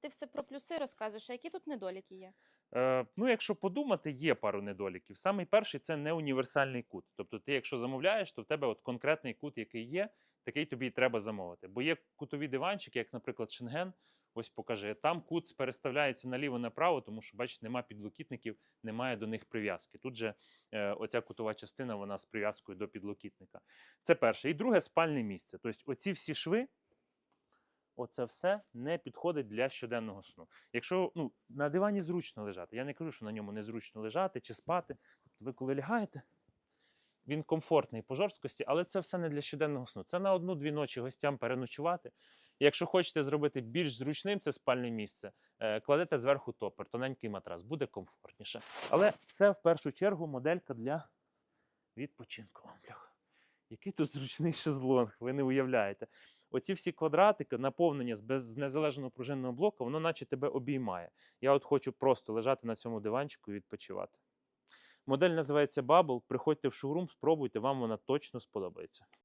ти все про плюси розказуєш, а які тут недоліки є? Е, ну, якщо подумати, є пару недоліків. Самий перший це не універсальний кут. Тобто, ти, якщо замовляєш, то в тебе от конкретний кут, який є, такий тобі і треба замовити. Бо є кутові диванчики, як, наприклад, Шенген. Ось покажи, там кут переставляється наліво-направо, тому що, бачите, немає підлокітників, немає до них прив'язки. Тут же е, оця кутова частина вона з прив'язкою до підлокітника. Це перше. І друге спальне місце. Тобто, оці всі шви, оце все не підходить для щоденного сну. Якщо ну, на дивані зручно лежати, я не кажу, що на ньому незручно лежати чи спати. Тобто ви коли лягаєте, він комфортний по жорсткості, але це все не для щоденного сну. Це на одну-дві ночі гостям переночувати. Якщо хочете зробити більш зручним це спальне місце, е, кладете зверху топер, тоненький матрас, буде комфортніше. Але це в першу чергу моделька для відпочинку. Який тут зручний шезлонг, ви не уявляєте. Оці всі квадратики, наповнення з без незалежного пружинного блоку, воно наче тебе обіймає. Я от хочу просто лежати на цьому диванчику і відпочивати. Модель називається Bubble. Приходьте в шоурум, спробуйте, вам вона точно сподобається.